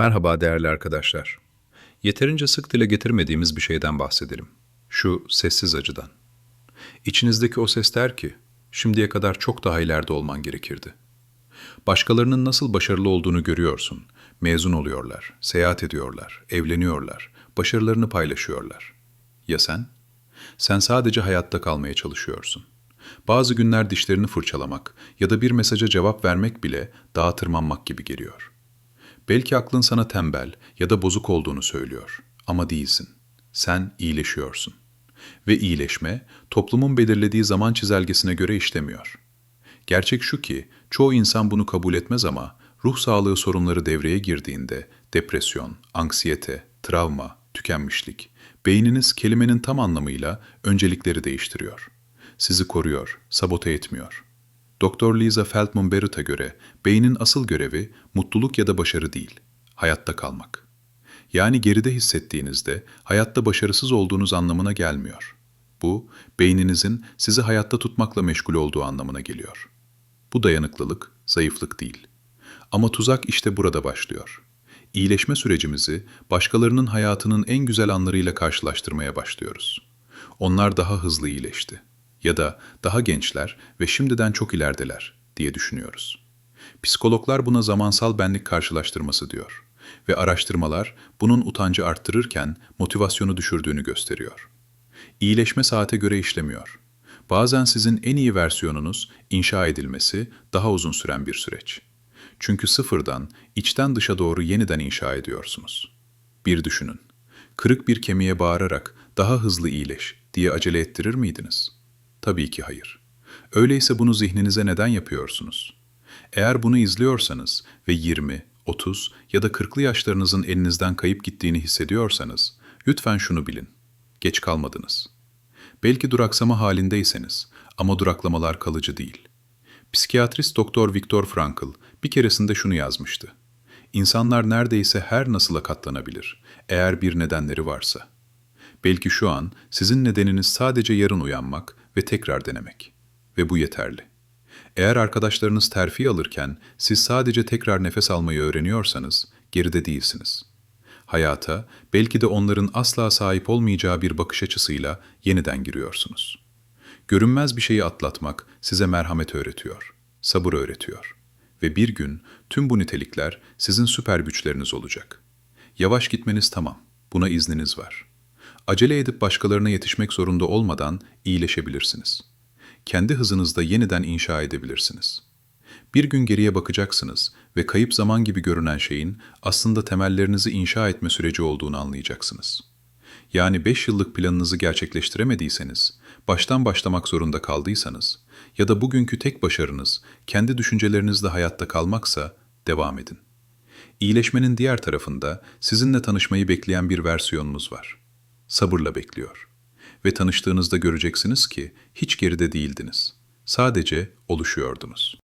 Merhaba değerli arkadaşlar. Yeterince sık dile getirmediğimiz bir şeyden bahsedelim. Şu sessiz acıdan. İçinizdeki o ses der ki, şimdiye kadar çok daha ileride olman gerekirdi. Başkalarının nasıl başarılı olduğunu görüyorsun. Mezun oluyorlar, seyahat ediyorlar, evleniyorlar, başarılarını paylaşıyorlar. Ya sen? Sen sadece hayatta kalmaya çalışıyorsun. Bazı günler dişlerini fırçalamak ya da bir mesaja cevap vermek bile dağa tırmanmak gibi geliyor.'' Belki aklın sana tembel ya da bozuk olduğunu söylüyor ama değilsin. Sen iyileşiyorsun. Ve iyileşme toplumun belirlediği zaman çizelgesine göre işlemiyor. Gerçek şu ki çoğu insan bunu kabul etmez ama ruh sağlığı sorunları devreye girdiğinde depresyon, anksiyete, travma, tükenmişlik, beyniniz kelimenin tam anlamıyla öncelikleri değiştiriyor. Sizi koruyor, sabote etmiyor.'' Dr. Lisa Feldman Barrett'a göre beynin asıl görevi mutluluk ya da başarı değil, hayatta kalmak. Yani geride hissettiğinizde hayatta başarısız olduğunuz anlamına gelmiyor. Bu, beyninizin sizi hayatta tutmakla meşgul olduğu anlamına geliyor. Bu dayanıklılık, zayıflık değil. Ama tuzak işte burada başlıyor. İyileşme sürecimizi başkalarının hayatının en güzel anlarıyla karşılaştırmaya başlıyoruz. Onlar daha hızlı iyileşti ya da daha gençler ve şimdiden çok ilerideler diye düşünüyoruz. Psikologlar buna zamansal benlik karşılaştırması diyor ve araştırmalar bunun utancı arttırırken motivasyonu düşürdüğünü gösteriyor. İyileşme saate göre işlemiyor. Bazen sizin en iyi versiyonunuz inşa edilmesi daha uzun süren bir süreç. Çünkü sıfırdan, içten dışa doğru yeniden inşa ediyorsunuz. Bir düşünün. Kırık bir kemiğe bağırarak daha hızlı iyileş diye acele ettirir miydiniz?'' Tabii ki hayır. Öyleyse bunu zihninize neden yapıyorsunuz? Eğer bunu izliyorsanız ve 20, 30 ya da 40'lı yaşlarınızın elinizden kayıp gittiğini hissediyorsanız, lütfen şunu bilin. Geç kalmadınız. Belki duraksama halindeyseniz ama duraklamalar kalıcı değil. Psikiyatrist Doktor Viktor Frankl bir keresinde şunu yazmıştı. İnsanlar neredeyse her nasıla katlanabilir eğer bir nedenleri varsa. Belki şu an sizin nedeniniz sadece yarın uyanmak ve tekrar denemek. Ve bu yeterli. Eğer arkadaşlarınız terfi alırken siz sadece tekrar nefes almayı öğreniyorsanız geride değilsiniz. Hayata belki de onların asla sahip olmayacağı bir bakış açısıyla yeniden giriyorsunuz. Görünmez bir şeyi atlatmak size merhamet öğretiyor, sabır öğretiyor. Ve bir gün tüm bu nitelikler sizin süper güçleriniz olacak. Yavaş gitmeniz tamam, buna izniniz var.'' Acele edip başkalarına yetişmek zorunda olmadan iyileşebilirsiniz. Kendi hızınızda yeniden inşa edebilirsiniz. Bir gün geriye bakacaksınız ve kayıp zaman gibi görünen şeyin aslında temellerinizi inşa etme süreci olduğunu anlayacaksınız. Yani 5 yıllık planınızı gerçekleştiremediyseniz, baştan başlamak zorunda kaldıysanız ya da bugünkü tek başarınız kendi düşüncelerinizle hayatta kalmaksa devam edin. İyileşmenin diğer tarafında sizinle tanışmayı bekleyen bir versiyonunuz var sabırla bekliyor. Ve tanıştığınızda göreceksiniz ki hiç geride değildiniz. Sadece oluşuyordunuz.